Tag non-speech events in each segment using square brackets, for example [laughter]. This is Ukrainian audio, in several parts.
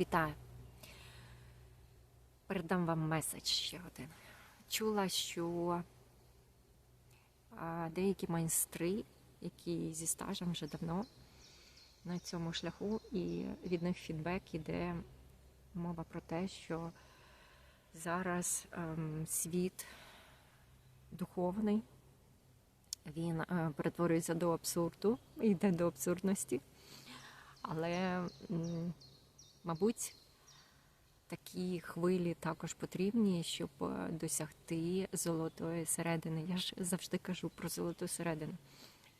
Вітаю. Передам вам меседж ще один. Чула, що деякі майстри, які зі стажем вже давно на цьому шляху, і від них фідбек іде мова про те, що зараз ем, світ духовний, він е, перетворюється до абсурду, йде до абсурдності. Але, мабуть, такі хвилі також потрібні, щоб е, досягти золотої середини. Я ж завжди кажу про золоту середину.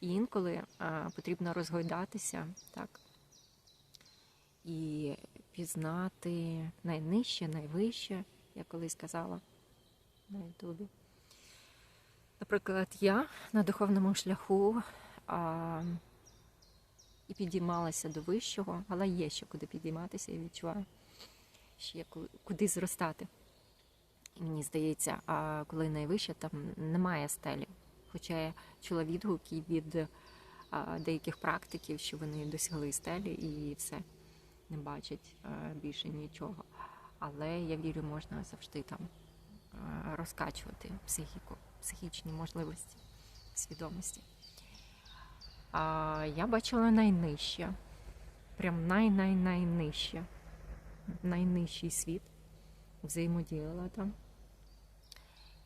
І інколи е, потрібно розгойдатися, так, і пізнати найнижче, найвище, я колись казала на Ютубі. Наприклад, я на духовному шляху а, і підіймалася до вищого, але є ще куди підійматися, я відчуваю, ще куди зростати. Мені здається, а коли найвище, там немає стелі. Хоча я чула відгуки від деяких практиків, що вони досягли стелі і все, не бачать більше нічого. Але я вірю, можна завжди там розкачувати психіку, психічні можливості, свідомості. А я бачила найнижче, прям най-най-найнижче, найнижчий світ, взаємодіяла там.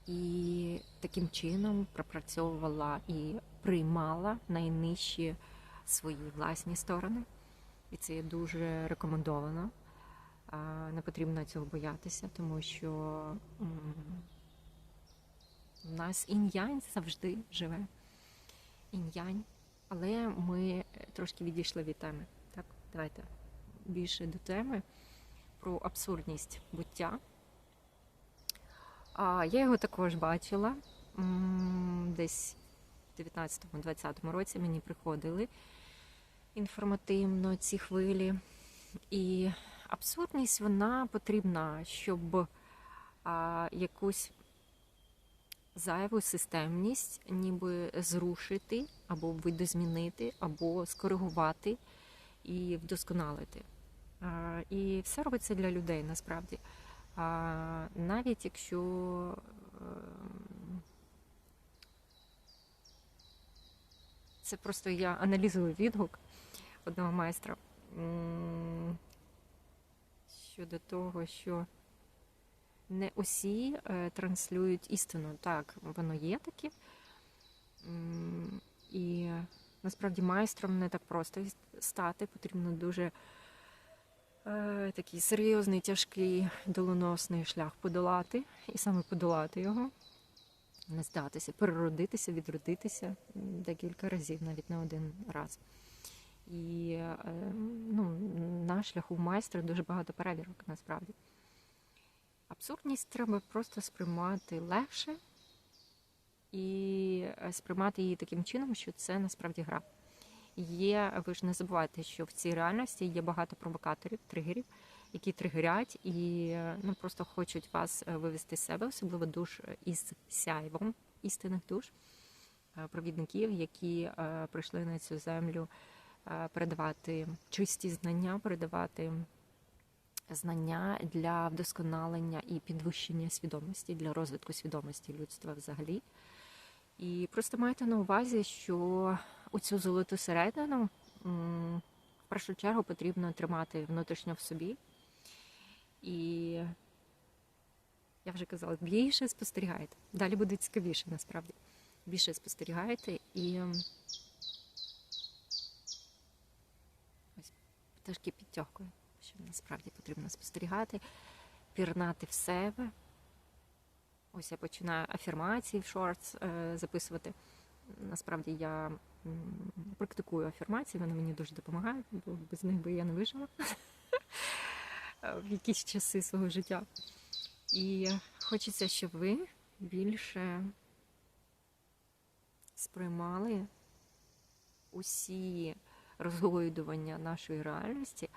І таким чином пропрацьовувала і приймала найнижчі свої власні сторони. І це є дуже рекомендовано. Не потрібно цього боятися, тому що в нас інь-янь завжди живе. Інь-янь. Але ми трошки відійшли від теми. Так, давайте більше до теми про абсурдність буття. А, я його також бачила десь в 19-20 році мені приходили інформативно ці хвилі. І абсурдність вона потрібна, щоб а, якусь зайву системність ніби зрушити, або видозмінити, або скоригувати і вдосконалити. І все робиться для людей насправді. Навіть якщо ем, це просто я аналізую відгук одного майстра щодо того, що не усі е, транслюють істину. Так, воно є таке. І насправді майстром не так просто стати, потрібно дуже е, такий серйозний, тяжкий, доленосний шлях подолати, і саме подолати його, не здатися, переродитися, відродитися декілька разів, навіть не один раз. І е, ну, на шляху майстра дуже багато перевірок насправді. Абсурдність треба просто сприймати легше і е, сприймати її таким чином, що це насправді гра. Є, ви ж не забувайте, що в цій реальності є багато провокаторів, тригерів, які тригерять і е, ну, просто хочуть вас е, вивести з себе, особливо душ із сяйвом істинних душ, провідників, які прийшли на цю землю передавати чисті знання, передавати знання для вдосконалення і підвищення свідомості, для розвитку свідомості людства взагалі. І просто майте на увазі, що у цю золоту середину в першу чергу потрібно тримати внутрішньо в собі. І я вже казала, більше спостерігайте. Далі буде цікавіше насправді. Більше спостерігайте і ось пташки підтягує, що насправді потрібно спостерігати, пірнати в себе. Ось я починаю афірмації в шортс е, записувати. Насправді я практикую афірмації, вони мені дуже допомагають, бо без них би я не вижила [laughs] е, в якісь часи свого життя. І хочеться, щоб ви більше сприймали усі розгойдування нашої реальності.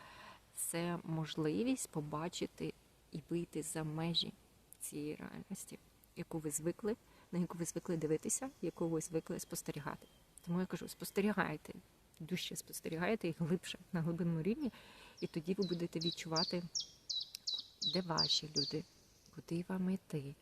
Це можливість побачити і вийти за межі цієї реальності, яку ви звикли, на яку ви звикли дивитися, яку ви звикли спостерігати. Тому я кажу, спостерігайте, дужче спостерігайте і глибше на глибинному рівні, І тоді ви будете відчувати, де ваші люди, куди вам йти.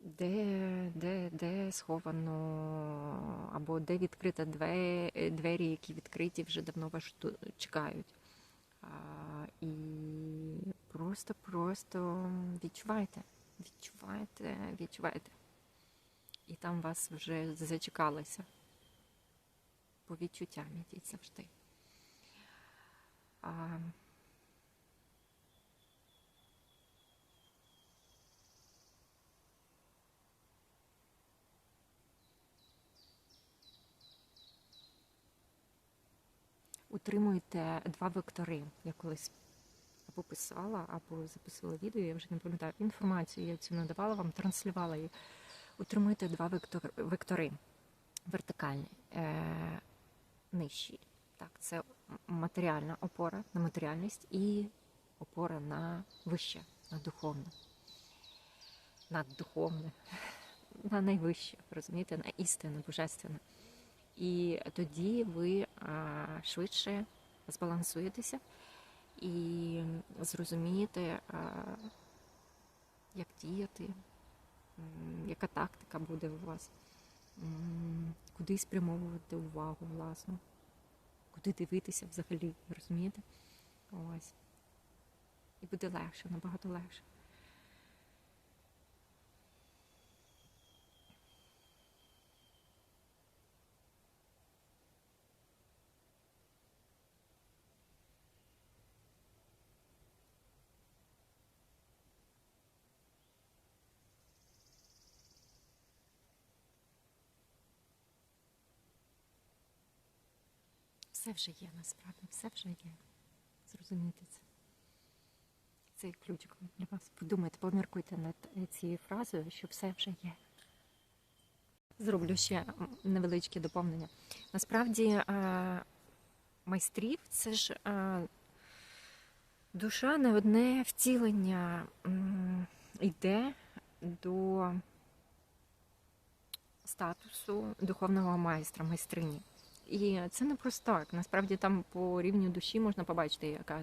Де, де, де сховано, або де відкрита двері, двері, які відкриті вже давно вас чекають. А, і просто-просто відчувайте, відчувайте, відчувайте. І там вас вже зачекалося. По відчуттям ідіть завжди. А, утримуйте два вектори. Я колись або писала, або записувала відео, я вже не пам'ятаю інформацію, я цю надавала вам, транслювала її. Утримуйте два вектор- вектори вертикальні, е, нижчі. Так, це матеріальна опора на матеріальність і опора на вище, на духовне, наддуховне, [laughs] на найвище, розумієте, на істинне, божественне. І тоді ви швидше збалансуєтеся і зрозумієте, як діяти, яка тактика буде у вас, куди спрямовувати увагу, власну, куди дивитися взагалі, розумієте? Ось. І буде легше, набагато легше. Все вже є насправді, все вже є. Зрозумійте це. Цей ключик для вас. Подумайте, поміркуйте над цією фразою, що все вже є. Зроблю ще невеличке доповнення. Насправді, е, майстрів це ж е, душа не одне втілення йде до статусу духовного майстра, майстрині. І це не просто так. Насправді там по рівню душі можна побачити, яка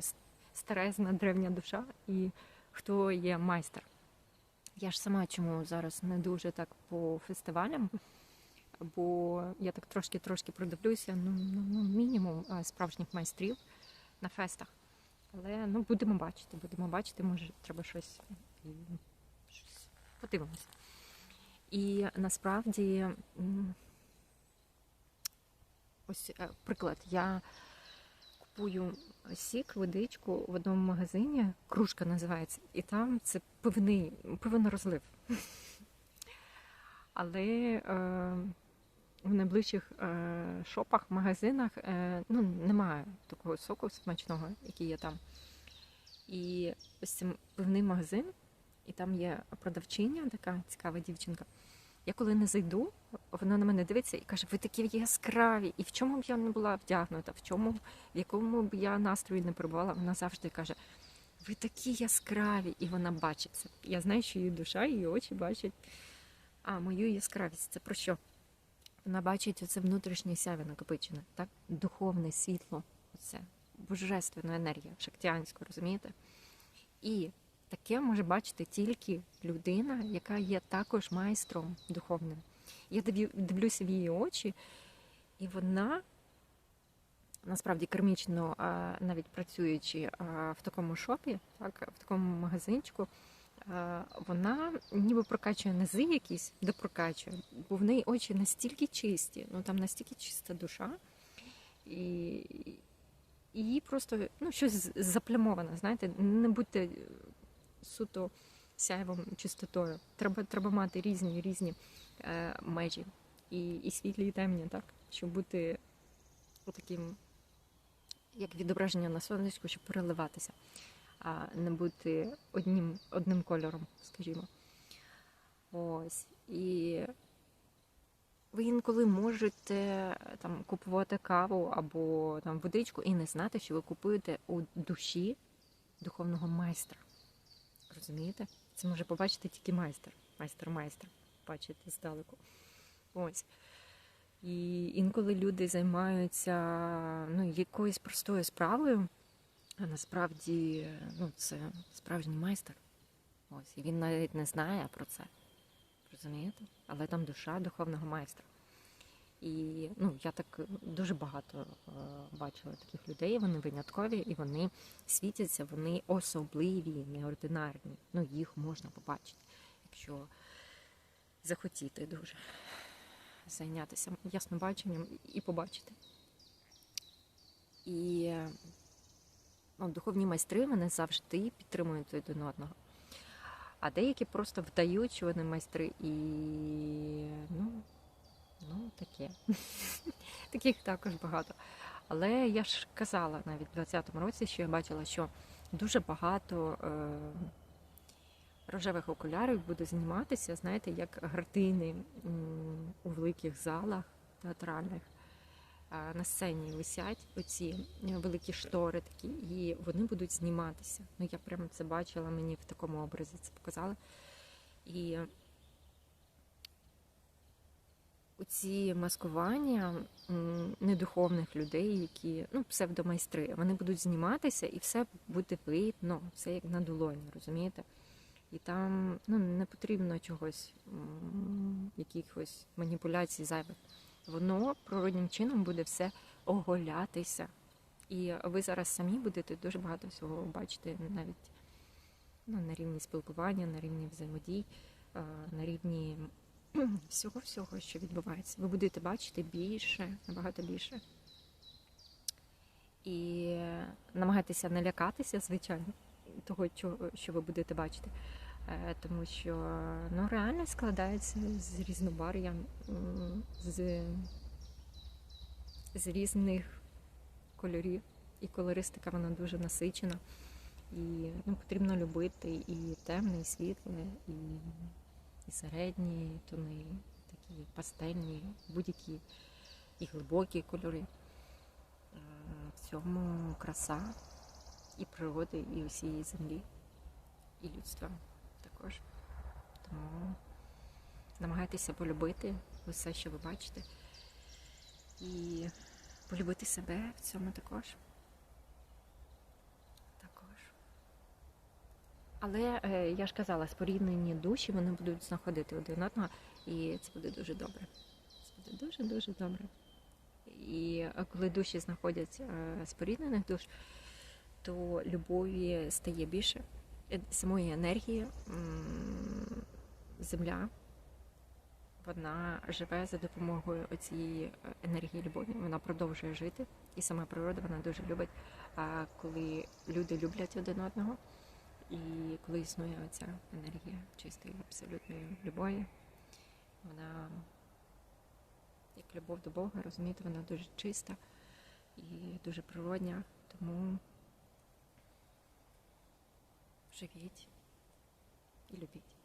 старезна древня душа і хто є майстер. Я ж сама чому зараз не дуже так по фестивалям, бо я так трошки-трошки продивлюся, ну, ну, ну мінімум справжніх майстрів на фестах. Але ну, будемо бачити, будемо бачити, може треба щось, щось подивимося. І насправді. Ось е, приклад. Я купую сік, водичку в одному магазині, кружка називається, і там це пивний, пивний розлив. [laughs] Але е, в найближчих е, шопах, магазинах е, ну, немає такого соку смачного, який є там. І ось це пивний магазин, і там є продавчиня, така цікава дівчинка. Я коли не зайду, вона на мене дивиться і каже: ви такі яскраві. І в чому б я не була вдягнута, в чому, в якому б я настрої не перебувала, вона завжди каже: ви такі яскраві, і вона бачить це. Я знаю, що її душа, її очі бачать. А мою яскравість це про що? Вона бачить оце внутрішнє сяві накопичене, так? Духовне світло, оце, божественну енергію, шактіанську, розумієте? І таке може бачити тільки людина, яка є також майстром духовним. Я дивлюся в її очі, і вона насправді кармічно, а, навіть працюючи в такому шопі, так, в такому магазинчику, вона ніби прокачує низи якісь, допрокачує, бо в неї очі настільки чисті, ну там настільки чиста душа, і, і просто ну, щось заплямоване, знаєте, не будьте суто сяйвом чистотою. Треба, треба мати різні різні е, межі, і, і світлі, і темні, так? Щоб бути таким, як відображення на сонечку, щоб переливатися, а не бути одним, одним кольором, скажімо. Ось. І ви інколи можете там купувати каву або там водичку і не знати, що ви купуєте у душі духовного майстра. Розумієте? Це може побачити тільки майстер. Майстер-майстер. Бачите здалеку. Ось. І інколи люди займаються ну, якоюсь простою справою, а насправді ну, це справжній майстер. Ось, і він навіть не знає про це. Розумієте? Але там душа духовного майстра. І ну, я так дуже багато е, бачила таких людей, вони виняткові і вони світяться, вони особливі, неординарні. Ну, їх можна побачити, якщо захотіти дуже зайнятися яснобаченням і побачити. І ну, духовні майстри вони завжди підтримують один одного. А деякі просто вдають, що вони майстри, і ну, ну таке. [laughs] Таких також багато. Але я ж казала навіть в 20-му році, що я бачила, що дуже багато е, рожевих окулярів буде зніматися, знаєте, як гардини у великих залах театральних. На сцені висять оці великі штори такі, і вони будуть зніматися. Ну, я прямо це бачила, мені в такому образі це показали. І ці маскування недуховних людей, які ну, псевдомайстри, вони будуть зніматися і все буде видно, все як на долоні, розумієте? І там ну, не потрібно чогось, якихось маніпуляцій зайвих. Воно природнім чином буде все оголятися. І ви зараз самі будете дуже багато всього бачити навіть ну, на рівні спілкування, на рівні взаємодій, е, на рівні всього-всього, що відбувається. Ви будете бачити більше, набагато більше. І намагайтеся не лякатися, звичайно, того, що ви будете бачити. Е, Тому що ну, реально складається з різнобар'я, з, з різних кольорів. І колористика вона дуже насичена. І ну, потрібно любити і темне, і світле, і, і середні тони, такі пастельні, будь-які і глибокі кольори. Е, В цьому краса і природи, і усієї землі, і людства також. Тому намагайтеся полюбити усе, що ви бачите, і полюбити себе в цьому також. Також. Але е, я ж казала, споріднені душі вони будуть знаходити один одного, і це буде дуже добре. Це буде дуже-дуже добре. І е, коли душі знаходять е, споріднених душ, то любові стає більше, самої енергії, земля, вона живе за допомогою цієї енергії любові. Вона продовжує жити, і сама природа вона дуже любить, коли люди люблять один одного, і коли існує оця енергія чистої, абсолютної любові, вона як любов до Бога, розумієте, вона дуже чиста і дуже природня, тому живіть і любіть.